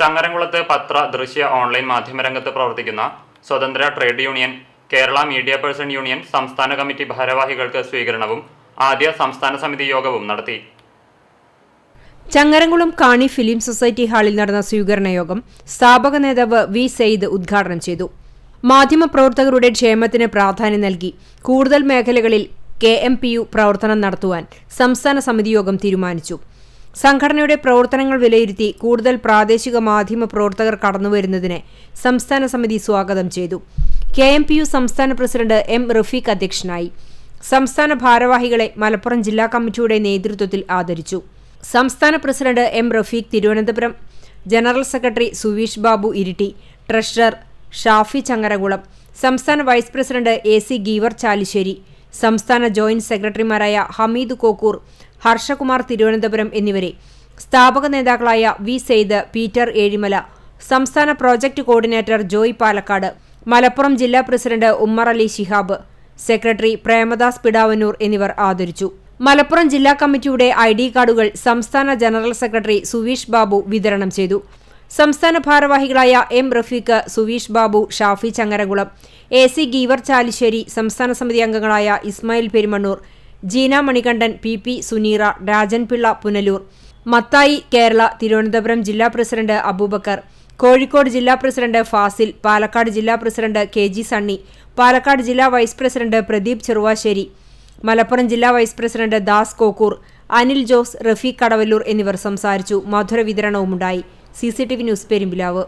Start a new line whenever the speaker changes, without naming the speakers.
ചങ്ങരംകുളത്ത് പത്ര ദൃശ്യ ഓൺലൈൻ മാധ്യമരംഗത്ത് പ്രവർത്തിക്കുന്ന സ്വതന്ത്ര trade union Kerala media person union സംസ്ഥാന കമ്മിറ്റി ഭാരവാഹികൾക്ക് സ്വീകരണവും ആദ്യ സംസ്ഥാന സമിതി യോഗവും നടത്തി.
ചങ്ങരംകുളം കാണി ഫിലിം സൊസൈറ്റി ഹാളിൽ നടന്ന സ്വീകരണ യോഗം സ്ഥാപക നേതാവ് വി സെയ്ദ് ഉദ്ഘാടനം ചെയ്തു. മാധ്യമപ്രവർത്തകരുടെ ക്ഷേമത്തിന് പ്രാധാന്യം നൽകി കൂടുതൽ മേഖലകളിൽ കെ എം പി യു പ്രവർത്തനം നടത്തുവാൻ സംസ്ഥാന സമിതി യോഗം തീരുമാനിച്ചു. സംഘടനയുടെ പ്രവർത്തനങ്ങൾ വിലയിരുത്തി കൂടുതൽ പ്രാദേശിക മാധ്യമ പ്രവർത്തകർ കടന്നുവരുന്നതിനെ സംസ്ഥാന സമിതി സ്വാഗതം ചെയ്തു. കെ എം പി യു സംസ്ഥാന പ്രസിഡന്റ് എം റഫീഖ് അധ്യക്ഷനായി. സംസ്ഥാന ഭാരവാഹികളെ മലപ്പുറം ജില്ലാ കമ്മിറ്റിയുടെ നേതൃത്വത്തിൽ ആദരിച്ചു. സംസ്ഥാന president M Rafeeq Thiruvananthapuram general secretary Suveesh Babu Iritty treasurer Shafi Changarakulam സംസ്ഥാന vice president A C Geevar Chalissery സംസ്ഥാന ജോയിന്റ് സെക്രട്ടറിമാരായ ഹമീദ് കോക്കൂർ ഹർഷകുമാർ തിരുവനന്തപുരം എന്നിവരെ. സ്ഥാപക നേതാക്കളായ വി സെയ്ദ് പീറ്റർ ഏഴിമല സംസ്ഥാന project coordinator Joy Palakkad Malappuram ജില്ലാ പ്രസിഡന്റ് ഉമ്മർ അലി ശിഹാബ് സെക്രട്ടറി പ്രേമദാസ് പിടാവന്നൂർ എന്നിവർ ആദരിച്ചു. മലപ്പുറം ജില്ലാ കമ്മിറ്റിയുടെ ഐ ഡി കാർഡുകൾ സംസ്ഥാന ജനറൽ സെക്രട്ടറി സുവീഷ് ബാബു വിതരണം ചെയ്തു. സംസ്ഥാന ഭാരവാഹികളായ M Rafeeq Suveesh Babu Shafi Changarakulam A C Geevar Chalissery സംസ്ഥാന സമിതി അംഗങ്ങളായ ഇസ്മായിൽ പെരുമണ്ണൂർ ജീന മണികണ്ഠൻ പി പി സുനീറ രാജൻ പിള്ള പുനലൂർ മത്തായി കേരള തിരുവനന്തപുരം ജില്ലാ പ്രസിഡന്റ് അബൂബക്കർ കോഴിക്കോട് ജില്ലാ പ്രസിഡന്റ് ഫാസിൽ പാലക്കാട് ജില്ലാ president K G Sunny Palakkad ജില്ലാ വൈസ് പ്രസിഡന്റ് പ്രദീപ് ചെറുവാശ്ശേരി മലപ്പുറം ജില്ലാ vice president Das Kokkur Anil Jose Rafeeq Kadavallur എന്നിവർ സംസാരിച്ചു. മധുര വിതരണവുമുണ്ടായി. C C T V news Perumpilavu